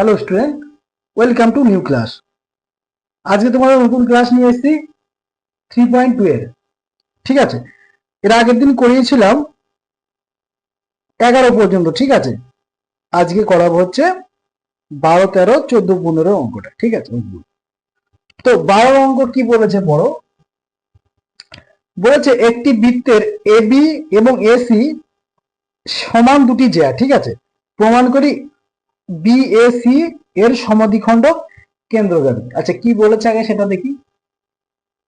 Hello student welcome to new class আজকে তোমাদের নতুন ক্লাস নিয়ে এসেছি থ্রি পয়েন্ট টু এর। ঠিক আছে? এর আগের দিন করিয়েছিলাম এগারো পর্যন্ত, ঠিক আছে? আজকে করাবো হচ্ছে বারো, তেরো, চোদ্দ, পনেরো অঙ্কটা, ঠিক আছে? তো বারো অঙ্ক কি বলেছে বড় বলেছে একটি বৃত্তের এবি এবং এসি সমান দুটি জ্যা, ঠিক আছে? প্রমাণ করি বিএসি এর সমাধিখণ্ড কেন্দ্রগামী আচ্ছা কি বলেছে আগে সেটা দেখি।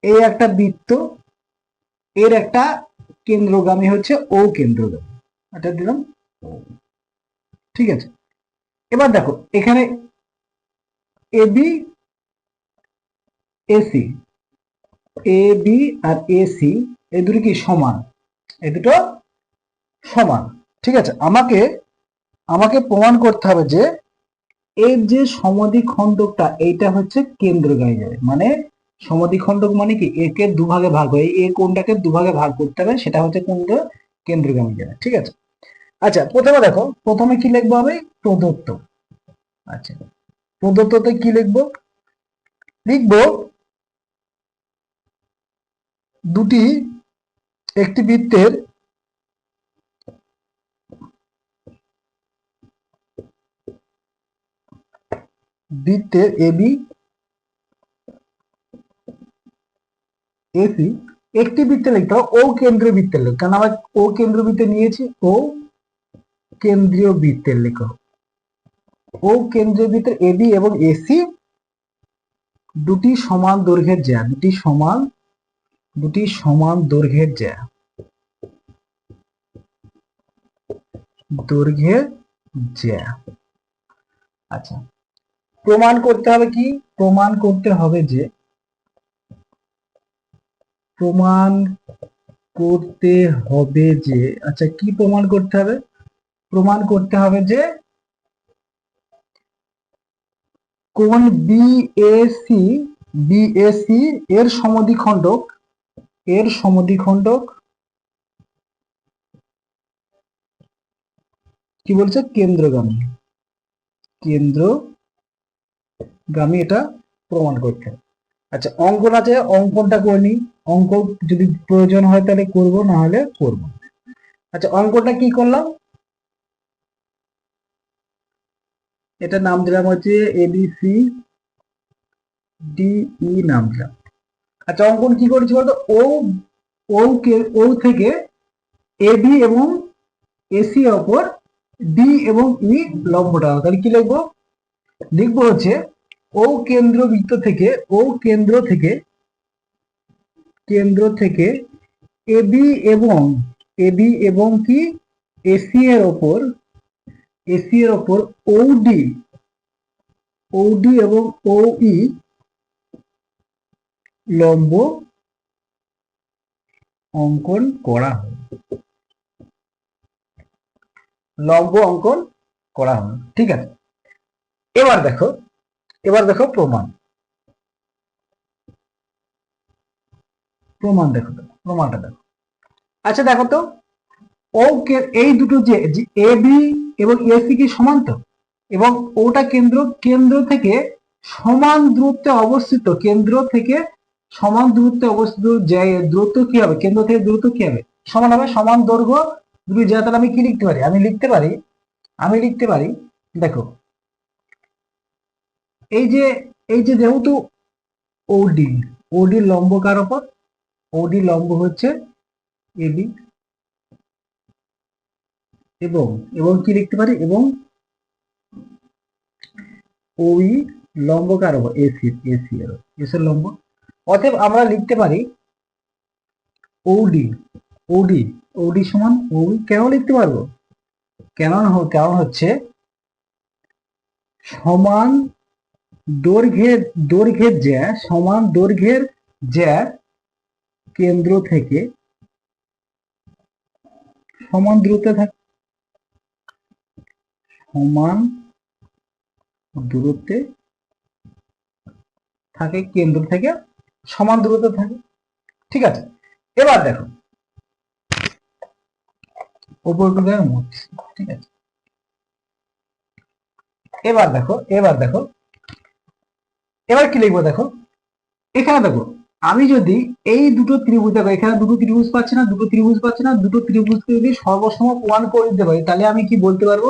এই একটা বৃত্ত, এর একটা কেন্দ্রগামী হচ্ছে ও কেন্দ্রগামী। এটা দিলাম ঠিক আছে। এবার দেখো, এখানে এবি এসি এ বি আর এসি এই দুটো কি সমান? এই দুটো সমান। ঠিক আছে, আমাকে আমাকে প্রমাণ করতে হবে যে এর যে সমাধিখণ্ডকটা এইটা হচ্ছে কেন্দ্রগামী যাবে মানে সমাধিখণ্ডক মানে কি? একে দুভাগে ভাগ হয়। এ কোনটাকে দুভাগে ভাগ করতে হবে, সেটা হচ্ছে কোনটা কেন্দ্রগামী যাবে ঠিক আছে? আচ্ছা প্রথমে দেখো, প্রথমে কি লিখব আমি? প্রদত্ত। আচ্ছা প্রদত্ততে কি লিখব? লিখব দুটি একটি বৃত্তের বৃত্তের এবি এসি একটি বৃত্তে লিখতে হবে ও কেন্দ্রীয় বৃত্তের লেখ কারণ আমরা ও কেন্দ্রীয় বৃত্তে নিয়েছি ও কেন্দ্রীয় বৃত্তের লেখ ও কেন্দ্রীয় বৃত্তের এবি এবং এসি দুটি সমান দৈর্ঘ্যের জ্যা, দুটি সমান দুটি সমান দৈর্ঘ্যের জ্যা। দৈর্ঘ্যের জ্যা। আচ্ছা। প্রমাণ করতে হবে কি? প্রমাণ করতে হবে যে প্রমাণ করতে হবে যে আচ্ছা কি প্রমাণ করতে হবে? প্রমাণ করতে হবে যে কোন বিএসি বিএসি এর সমাধিখণ্ডক এর সমাধিখণ্ডক কি বলছে? কেন্দ্রগামী। কেন্দ্রগামী এটা প্রমাণ করতে। আচ্ছা অঙ্কন আছে অঙ্কনটা করে নিই। অঙ্ক যদি প্রয়োজন হয় তাহলে করব, না হলে করব। আচ্ছা অঙ্কটা কি করলাম? এটা নাম দিলাম হচ্ছে এবিসি ডিই নাম দিলাম। আচ্ছা অঙ্কন কি করেছি বলতো? ও ও কে, ও থেকে এবি এবং এসি এর ডি এবং ই লম্বটা। তাহলে কি লিখব? লিখব হচ্ছে ও কেন্দ্রবৃত্ত থেকে ও কেন্দ্র থেকে কেন্দ্র থেকে এবি এবং এবি এবং কি? এসি এর ওপর এসি এর ওপর ওডি ওডি এবং ওই লম্ব অঙ্কন করা হয়। লম্ব অঙ্কন করা হয়। ঠিক আছে? এবার দেখো এবার দেখো প্রমাণ। প্রমাণ দেখো প্রমাণটা দেখো। আচ্ছা দেখো তো, ও কে, এই দুটো যে এ বি এবং এসি কি সমান তো? এবং ওটা কেন্দ্র কেন্দ্র থেকে সমান দূরত্বে অবস্থিত, কেন্দ্র থেকে সমান দূরত্বে অবস্থিত দূরত্ব কি হবে? কেন্দ্র থেকে দূরত্ব কি হবে? সমান হবে, সমান দৈর্ঘ্য দুটি। যা তাহলে আমি কি লিখতে পারি? আমি লিখতে পারি, আমি লিখতে পারি, দেখো এই যে এই যে যেহেতু ওডি ওডি লম্ব কার ওপর? ওডি লম্ব হচ্ছে এবি এবং এবং কি লিখতে পারি? এবং ওই লম্ব কার ওপর? এসি এসি এর এস এর লম্ব। অতএব আমরা লিখতে পারি ওডি ওডি ওডি সমান ওই কেন লিখতে পারব? কেন কারণ হচ্ছে সমান দৈর্ঘ্যের দৈর্ঘ্যের জ্যা সমান দৈর্ঘ্যের জ্যা কেন্দ্র থেকে সমান দূরত্বে থাকে, সমান দূরত্বে থাকে কেন্দ্র থেকে সমান দূরত্বে থাকে। ঠিক আছে, এবার দেখো। দেখো মুছছি ঠিক আছে। এবার দেখো এবার দেখো এবার কি লিখব দেখো? এখানে দেখো, আমি যদি এই দুটো ত্রিভুজ, দেখো, এখানে দুটো ত্রিভুজ পাচ্ছি না, দুটো ত্রিভুজ পাচ্ছি না, দুটো ত্রিভুজকে যদি সর্বসম প্রমাণ করে দিতে পারি, তাহলে আমি কি বলতে পারব?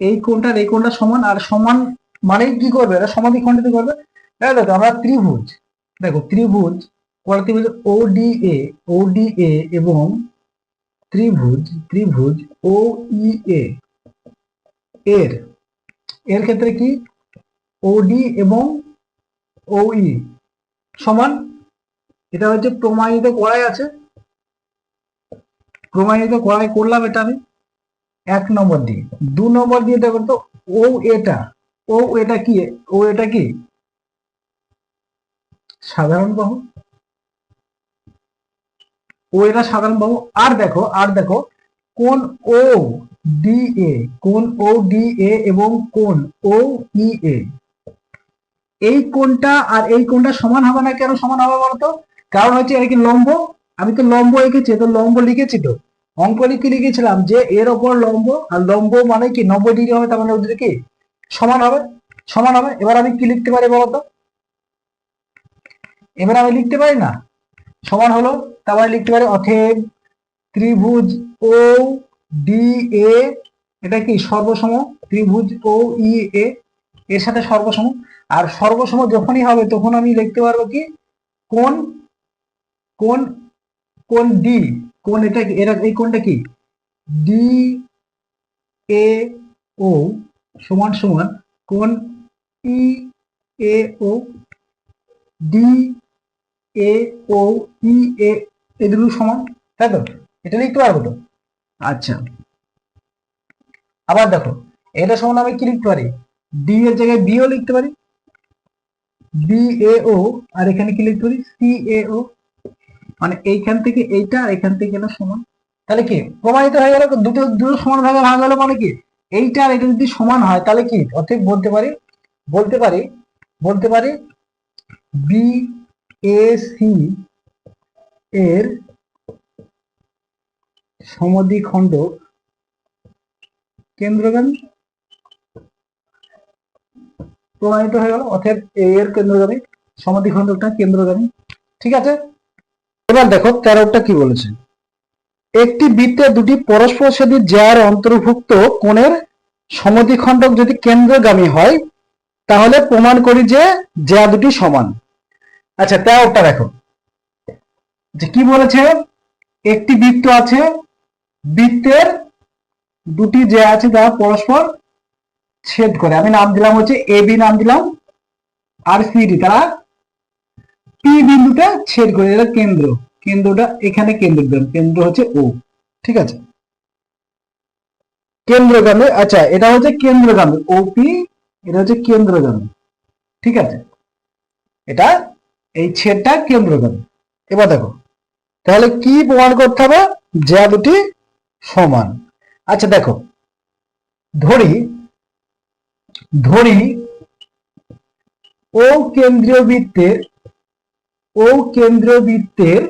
এই কোণটার এই কোণটা সমান, আর সমান মানে কি করবে? এটা সমাধি খণ্ডিত করবে? দেখো, আমরা ত্রিভুজ, দেখো, ত্রিভুজ কোনটা ত্রিভুজ ও D A O D A এবং ত্রিভুজ ত্রিভুজ ও ই এ এর এর ক্ষেত্রে কি? ওডি এবং ওই সমান, এটা হচ্ছে প্রমাণিত করাই আছে। প্রমাণিত করাই করলাম এটা আমি এক নম্বর দিয়ে দু নম্বর দিয়ে দেখো তো ও এটা ও এটা কি? ও এটা কি? সাধারণ বাহু। ও এটা সাধারণ বাহু। আর দেখো আর দেখো, কোন ও ডি এ কোন ও ডি এ এবং কোন ও ই এ এই কোনটা আর এই কোনটা সমান হবে না কেন? সমান হবে বলতো? কারণ হচ্ছে এটা কি লম্ব? আমি তো লম্ব এঁকেছি তো লম্ব লিখেছি তো। অঙ্ক লিখে লিখেছিলাম? যে এর ওপর লম্ব আর লম্ব মানে কি? নব্বই ডিগ্রি হবে, তার মানে ওদের কি? সমান হবে সমান হবে। এবার আমি কি লিখতে পারি বলতো? এবার আমি লিখতে পারি না? সমান হলো তারপরে লিখতে পারি অথেব ত্রিভুজ ও ডি এ, এটা কি সর্বসম? ত্রিভুজ ও ই এ, এর সাথে সর্বসম। আর সর্বসম যখনই হবে, তখন আমি লিখতে পারব কি? কোন কোন কোন ডি কোন এটা এরা, এই কোনটা কি? ডি এ ও সমান সমান কোন ই এ ও ডি এ ও ই এ এ দুটো সমান, তাই তো? এটা লিখতে পারব তো? আচ্ছা। আবার দেখো, এটা সমান আমি কি লিখতে পারি? ডি এর জায়গায় বিও লিখতে পারি। বি এ ও আর এখানে কি লিখতে পারি? সি ও মানে এইখান থেকে এইটা আর এখান থেকে এটা সমান। তাহলে কি? প্রমাণিত হয়ে গেল দুটো দুটো সমান ভাগে ভাগ হলো মানে কি? এইটা আর এটা যদি সমান হয়, তাহলে কি? অতএব বলতে পারি বলতে পারি বলতে পারি বি এ সি এর সমদ্বিখণ্ড কেন্দ্রগামী প্রমাণিত হয়ে গেল অর্থাৎ এ এর কেন্দ্রগামী সমাধিখণ্ডকটা কেন্দ্রগামী ঠিক আছে? এবার দেখো তেরোটা কি বলেছে? একটি বৃত্তের দুটি পরস্পর সাথে জ্যার অন্তর্ভুক্ত কোণের সমদ্বিখণ্ডক যদি কেন্দ্রগামী হয়, তাহলে প্রমাণ করি যে জ্যা দুটি সমান। আচ্ছা তেরোটা দেখো। যে কি বলেছে? একটি বৃত্ত আছে, বৃত্তের দুটি যে আছে তারা পরস্পর ছেদ করে। আমি নাম দিলাম হচ্ছে এ বি নাম দিলাম, আর সিডি তারা পি বিন্দুতে ছেদ করে, এটা কেন্দ্র। কেন্দ্রটা এখানে কেন্দ্র দিলাম কেন্দ্র হচ্ছে ও ঠিক আছে? কেন্দ্র কেন্দ্রগামী আচ্ছা এটা হচ্ছে কেন্দ্রগামী। ওপি এটা হচ্ছে কেন্দ্রগামী, ঠিক আছে? এটা এই ছেদটা কেন্দ্র কেন্দ্রগামী। এবার দেখো, তাহলে কি প্রমাণ করতে হবে? যা দুটি সমান। আচ্ছা দেখো, ধরি ধরি ও কেন্দ্রীয় বৃত্তের, ও কেন্দ্রীয় বৃত্তের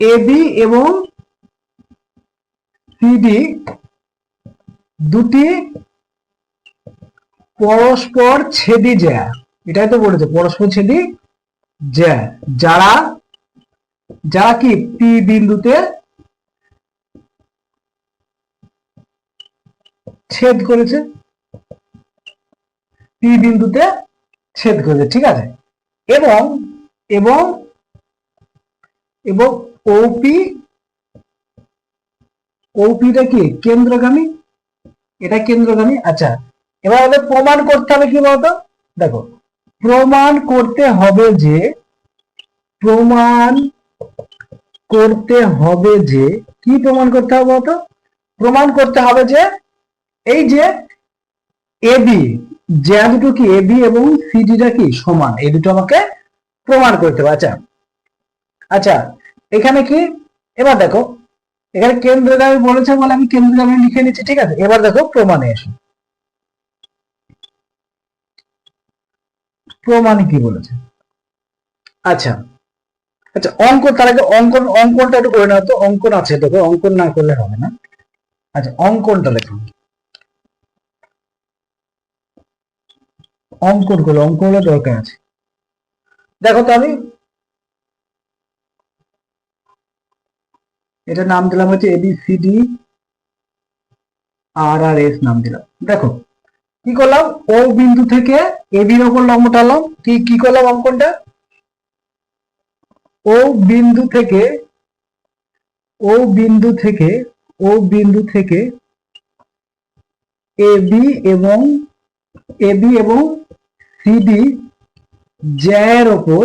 এবি এবং সিডি দুটি পরস্পর ছেদি জ্যা। এটাই তো বলেছে, পরস্পর ছেদি জ্যা। যারা যারা কি পি বিন্দুতে ছেদ করেছে। পি বিন্দুতে ছেদ করেছে, ঠিক আছে? এবং এবং এবং ওপি ওপিটা কি? কেন্দ্রগামী? এটা কেন্দ্রগামী? আচ্ছা এবার আমাদের প্রমাণ করতে হবে কি বলতো? দেখো, প্রমাণ করতে হবে যে, প্রমাণ করতে হবে যে, কি প্রমাণ করতে হবে বলতো? প্রমাণ করতে হবে যে এই যে এবি যে দুটো কি এবি এবং সিডিটা কি সমান? এই দুটো আমাকে প্রমাণ করতে হবে। আচ্ছা আচ্ছা এখানে কি? এবার দেখো, এখানে কেন্দ্রগামী বলেছে বলে আমি কেন্দ্রগামী লিখে নিচ্ছি, ঠিক আছে? এবার দেখো প্রমাণে এসো। প্রমাণ কি বলেছে? আচ্ছা আচ্ছা অঙ্ক, তার আগে অঙ্কন, অঙ্কনটা একটু করে নাও তো, অঙ্কন আছে দেখো অঙ্কন না করলে হবে না। আচ্ছা অঙ্কনটা দেখো অঙ্কন করব অঙ্কনের দরকার আছে। দেখো তো আমি এটা নাম দিলাম হচ্ছে এবিসিডি আর আর এস নাম দিলাম। দেখো, কি করলাম? ও বিন্দু থেকে এবির ওপর লম্ব টানলাম। কি কি করলাম অঙ্কনটা? ও বিন্দু থেকে ও বিন্দু থেকে ও বিন্দু থেকে এবি এবং এবি এবং সিডি জ্যার ওপর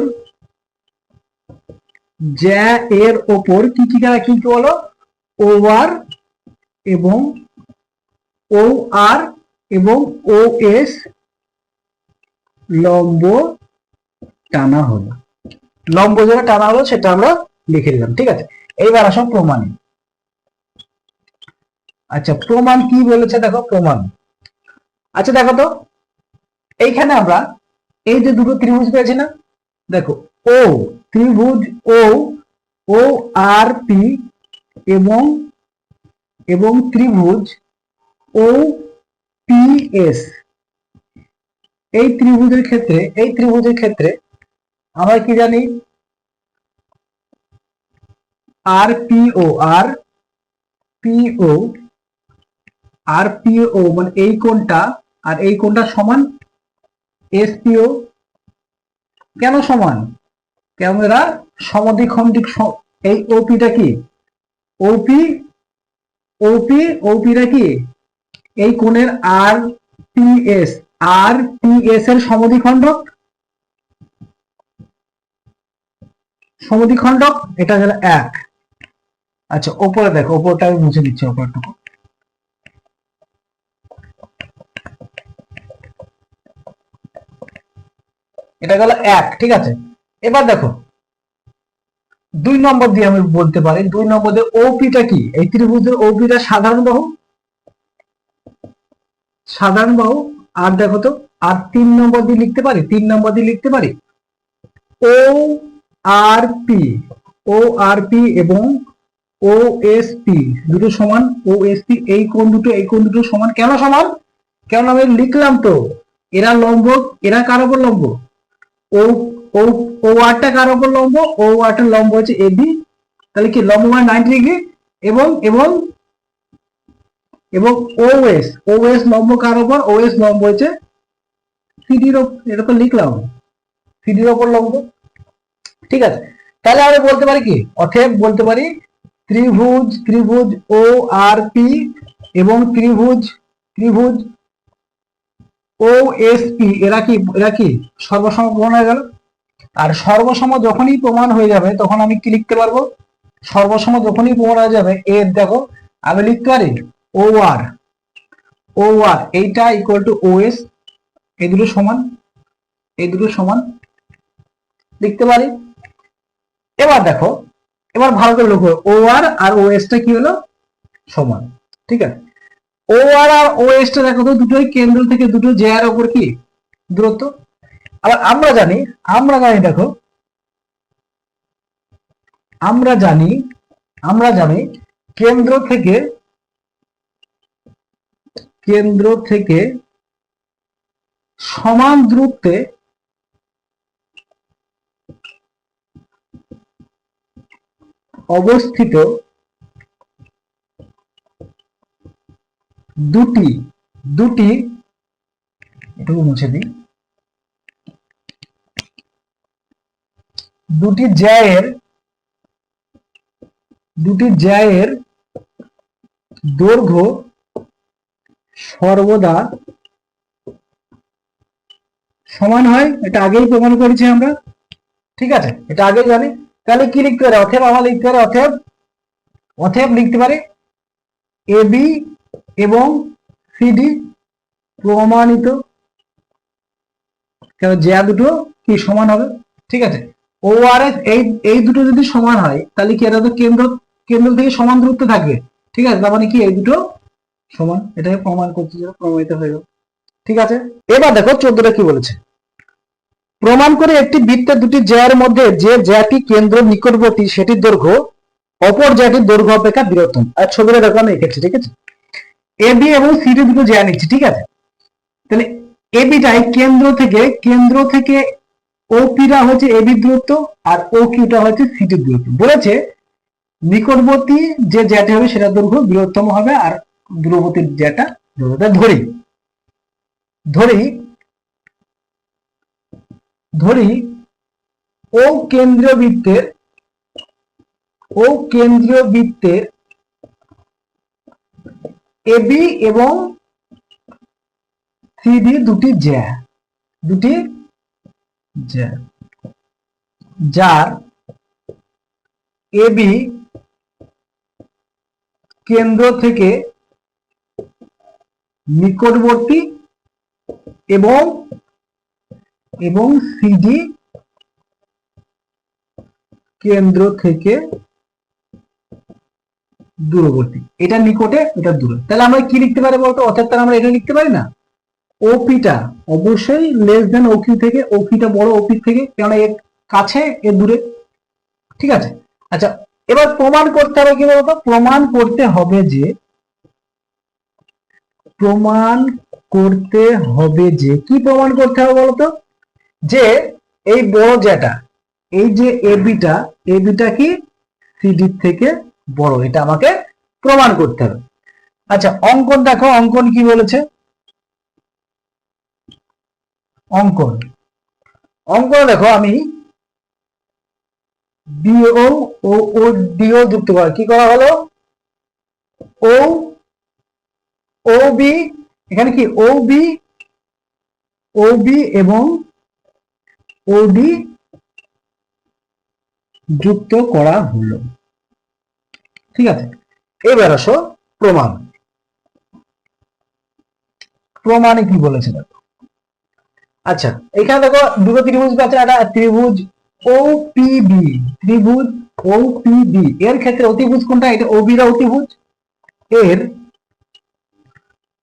জ্যা এর ওপর কি কি কি কি বলো? ও আর এবং ও আর এবং ও এস লম্ব টানা হলো। লম্ব যেটা টানা হলো সেটা আমরা লিখে দিলাম, ঠিক আছে? এইবার আসো প্রমাণে। আচ্ছা প্রমাণ কি বলেছে দেখো, প্রমাণ। আচ্ছা দেখো তো এইখানে আমরা এই যে দুটো ত্রিভুজ পেয়েছি না, দেখো, ও ত্রিভুজ, ও ও, আর, পি এবং এবং ত্রিভুজ, ও, পি, এস। এই ত্রিভুজের ক্ষেত্রে, এই ত্রিভুজের ক্ষেত্রে আমরা কি জানি? আর পিও আর পিও আর পিও মানে এই কোনটা আর এই কোনটা সমান এসপিও কেন সমান? কেন এরা সমদ্বিখণ্ডিক এই ওপিটা কি? ওপি ওপি, ওপিটা কি? এই কোণের আর পিএস আর পিএস এর সমদ্বিখণ্ডক? সমদ্বিখণ্ডক, এটা গেল এক। আচ্ছা ওপরে দেখো, ওপরটা আমি মুছে দিচ্ছি, ওপরটুকু। এটা গেল এক, ঠিক আছে? এবার দেখো, দুই নম্বর দিয়ে আমি বলতে পারি, দুই নম্বর দিয়ে ওপিটা কি? এই ত্রিভুজের ওপিটা সাধারণ বাহু? সাধারণ বাহু, আর দেখো তো, আর তিন নম্বর দিয়ে লিখতে পারি? তিন নম্বর দিয়ে লিখতে পারি? ও আর পি ও আর পি এবং ও এস পি দুটো সমান ও এস পি এই কোন দুটো, এই কোন দুটো সমান কেন সমান? কেন আমি লিখলাম তো, এরা লম্ব, এরা কার ওপর লম্ব? ও ও ও আরটা কার ওপর লম্ব? ও লম্ব তাহলে কি? লম্ব মানে এবং এবং এবং কার ওপর সিডির ওপর লম্ব ঠিক আছে। তাহলে আমরা বলতে পারি কি? অতএব বলতে পারি ত্রিভুজ ত্রিভুজ ও আর পি এবং ত্রিভুজ ত্রিভুজ ও এস পি এরা কি এরা কি? সর্বসম প্রমাণ হয়ে গেল? আর সর্বসম যখনই প্রমাণ হয়ে যাবে, তখন আমি কি লিখতে পারব? সর্বসম যখনই প্রমাণ হয়ে যাবে এর দেখো, আমি লিখতে পারি? ও আর ও আর এইটা ইকুয়াল টু ও এস এই দুটো সমান, এই দুটো সমান, লিখতে পারি? এবার দেখো, এবার ভালো করে লক্ষ্য ও আর আর ও এসটা কি হলো? সমান, ঠিক আছে? ও আর আর ও দেখো তো, দুটোই কেন্দ্র থেকে দুটো জ্যার ওপর কি? দূরত্ব? আবার আমরা জানি আমরা জানি দেখো, আমরা জানি আমরা জানি কেন্দ্র থেকে কেন্দ্র থেকে সমান দূরত্বে অবস্থিত দুটি দুটি, এটুকু মুছে দিই। দুটি জ্যায়ের দুটি জ্যায়ের দৈর্ঘ্য সর্বদা সমান হয়। এটা আগেই প্রমাণ করেছি আমরা। ঠিক আছে? এটা আগেই জানি। তাহলে কি লিখতে পারে অথেব আমরা লিখতে পারে অথেব অথেব লিখতে পারি? এবি এবং সিডি প্রমাণিত। কেন জ্যা দুটো কি সমান হবে? ঠিক আছে। ও আর এস এই এই দুটো যদি সমান হয়, তাহলে কি এটা তো কেন্দ্র কেন্দ্র থেকে সমান দূরত্ব থাকবে। ঠিক আছে, তার মানে কি এই দুটো সমান? এটাকে প্রমাণ করতে প্রমাণিত হয়ে গেল। ঠিক আছে? এবার দেখো চোদ্দটা কি বলেছে। প্রমাণ করে একটি বৃত্তের দুটি জ্যার মধ্যে যে জ্যাটি কেন্দ্র নিকটবর্তী, সেটির দৈর্ঘ্য, অপর জ্যাটির দৈর্ঘ্য অপেক্ষা বৃহত্তম আর ছবিটা দেখো আমি এঁকেছি, ঠিক আছে? এ বি এবং সি দুটো জ্যা নিচ্ছি, ঠিক আছে? তাহলে এবিটাই কেন্দ্র থেকে কেন্দ্র থেকে ওপিটা হচ্ছে এবি দূরত্ব আর ও কিউটা হচ্ছে সিটি দূরত্ব। বলেছে নিকটবর্তী যে জ্যাটি হবে সেটা দৈর্ঘ্য বৃহত্তম হবে আর দূরবর্তী জ্যাটা দূরত্ব ধরি। ধরি ধরি ও কেন্দ্রীয় বৃত্তের ও কেন্দ্রীয় বৃত্তের এবি এবং সিডি দুটি জ্যা দুটি জ্যা যার এবি কেন্দ্র থেকে নিকটবর্তী এবং এবং সিডি কেন্দ্র থেকে দূরবর্তী। এটা নিকটে, এটা দূরে। তাহলে আমরা কি লিখতে পারি বলতো? অর্থাৎ তাহলে আমরা এটা লিখতে পারি না? ওপিটা অবশ্যই লেস দেন ওকিউ থেকে ওপিটা বড় ওপি থেকে, কেননা এর কাছে, এর দূরে। ঠিক আছে? আচ্ছা এবার প্রমাণ করতে হবে কি বলতো? প্রমাণ করতে হবে যে, প্রমাণ করতে হবে যে, কি প্রমাণ করতে হবে বলতো? যে, এই বড় যেটা এই যে এবিটা এবিটা কি? সিডি থেকে বড়, এটা আমাকে প্রমাণ করতে হবে। আচ্ছা অঙ্কন দেখো, অঙ্কন কি বলেছে? অঙ্কন। অঙ্কন দেখো, আমি ডিও ও ও ডিও যুক্ত করা কি করা হলো? ও ও বি, এখানে কি? ও বি ও বি এবং ওডি যুক্ত করা হলো। ঠিক আছে? এবার আসো প্রমাণ। প্রমাণে কি বলেছে দেখো। আচ্ছা এখানে দেখো দুটো ত্রিভুজ আছে, একটা ত্রিভুজ ও বি ত্রিভুজ ও বি এর ক্ষেত্রে অতিভুজ কোনটা? এটা ওবি রা অতিভুজ। এর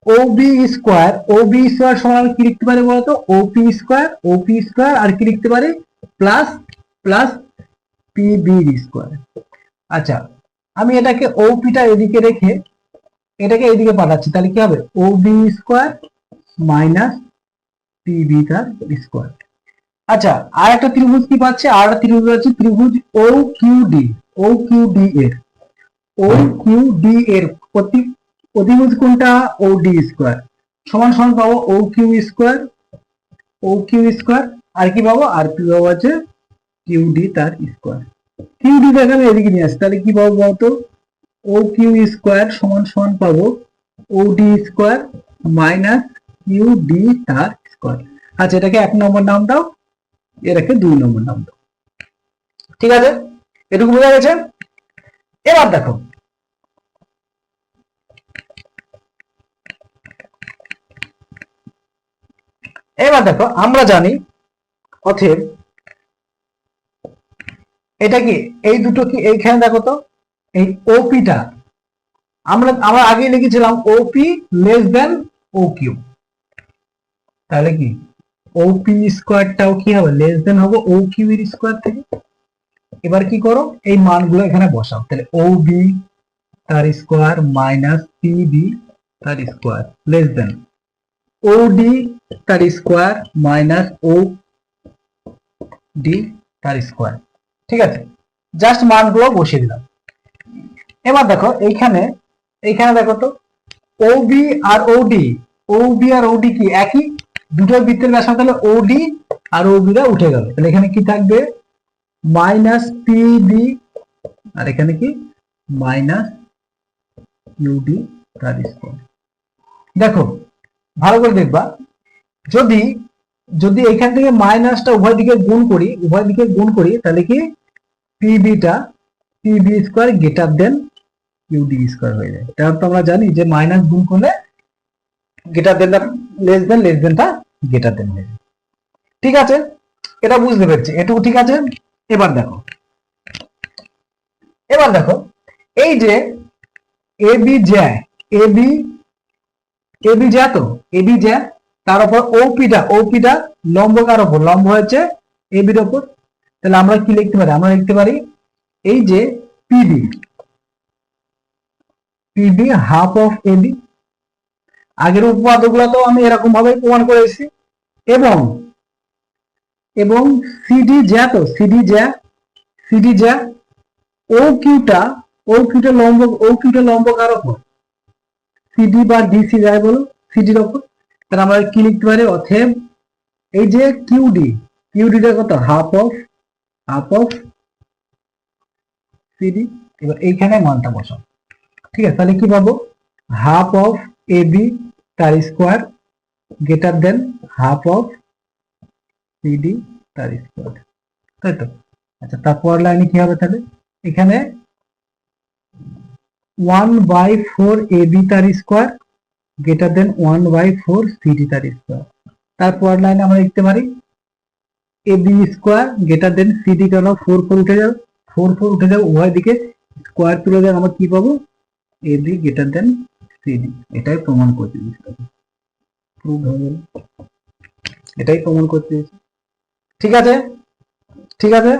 ওবি স্কোয়ার ওবি স্কোয়ার সমান কি লিখতে পারে বলতো? ওপি স্কোয়ার ওপি স্কোয়ার আর কি লিখতে পারে? Plus plus P B square আচ্ছা আমি এটাকে ওপিটা এদিকে রেখে এটাকে এদিকে পাঠাচ্ছি, তাহলে কি হবে? O B square minus P তার স্কোয়ার আচ্ছা আর একটা ত্রিভুজ কি পাচ্ছে? আর একটা ত্রিভুজ আছে ত্রিভুজ O Q D O Q D এর। ও কিউ ডি এর প্রতি অতিভুজ কোনটা? ও ডি স্কোয়ার সমান সমান পাবো O Q square O Q square আর কি পাবো? আর কি পাবো আছে কিউ ডি তার স্কোয়ার কিউ আমি এদিকে নিয়ে আসি। তাহলে কি পাবো বলতো? ও কিউ স্কোয়ার সমান সমান পাবো O D square minus Q D তার স্কোয়ার আচ্ছা এটাকে এক নম্বর নাম দাও, এটাকে দুই নম্বর নাম দাও। ঠিক আছে? এটুকু বোঝা গেছে? এবার দেখো। এবার দেখো, আমরা জানি অথেব এটা কি? এই দুটো কি? এইখানে দেখো তো, এই ওপিটা আমরা আমরা আগে লিখেছিলাম ওপি লেস দেন ও কিউ তাহলে কি? ওপি স্কোয়ারটাও কি হবে? লেস দেন হবে ও কিউ এর স্কোয়ার থেকে। এবার কি করো? এই মানগুলো এখানে বসাও। তাহলে ও বি তার স্কোয়ার মাইনাস পি বি তার square less than O D তার স্কোয়ার মাইনাস ও ডি তার স্কোয়ার ঠিক আছে? জাস্ট মানগুলো বসিয়ে দিলাম। এবার দেখো, এইখানে এইখানে দেখো তো ও বি আর ও ডি ও বি আর ও ডি কি একই? দুটো বৃত্তের ব্যাসার্ধ তাহলে ও ডি আর ও বিটা উঠে গেল। তাহলে এখানে কি থাকবে? মাইনাস পি বি আর এখানে কি? মাইনাস ইউডি তার স্কোয়ার দেখো, ভালো করে দেখবা। যদি যদি এখান থেকে মাইনাসটা উভয় দিকে গুণ করি, উভয় দিকে গুণ করি, তাহলে কি? পিবিটা PB square greater than UD square হয়ে যায়। তাহলে তো আমরা জানি যে মাইনাস গুণ করলে গেটার দেন লেস দেন লেস দেনটা গেটার দেন হয়ে যায়। ঠিক আছে? এটা বুঝতে পেরেছি। এটুকু ঠিক আছে? এবার দেখো। এবার দেখো, এই যে এ বি জ্যা এ বি এ বি জ্যা তো? এ বি জ্যা তার উপর ওপিটা ওপিটা লম্ব কার উপর? লম্ব হয়েছে এ বির উপর। তাহলে আমরা কি লিখতে পারি? আমরা লিখতে পারি এই যে PB PB half of AB আগের উপপাদ্যগুলো তো আমি এরকম ভাবে প্রমাণ করে এসেছি এবং এবং সিডি জ্যা তো সিডি জ্যা সিডি জ্যা ও কিউটা ও কিউটা লম্ব ও কিউটা লম্ব কার ওপর সিডি বা ডিসি যায় বলো সিডির ওপর তাহলে আমরা কি লিখতে পারি? অথেব এই যে কিউডি কিউডিটা কত? Half of half of CD এবার এইখানে মানটা বসাও। ঠিক আছে, তাহলে কি পাবো? হাফ অফ এ বি তার square greater than half of CD তার স্কোয়ার তাই তো? আচ্ছা তারপর লাইনে কি হবে তাহলে? এখানে one by four A B তার square greater than one by four CD তার স্কোয়ার তারপর লাইনে আমরা লিখতে পারি A B square greater than CD কেন ফোর ফোর উঠে যাবে। ফোর ফোর উঠে যাবে, উভয় দিকে স্কোয়ার তুলে দেন আমরা কি পাবো? A B greater than CD এটাই প্রমাণ করতে এটাই প্রমাণ করতে ঠিক আছে? ঠিক আছে?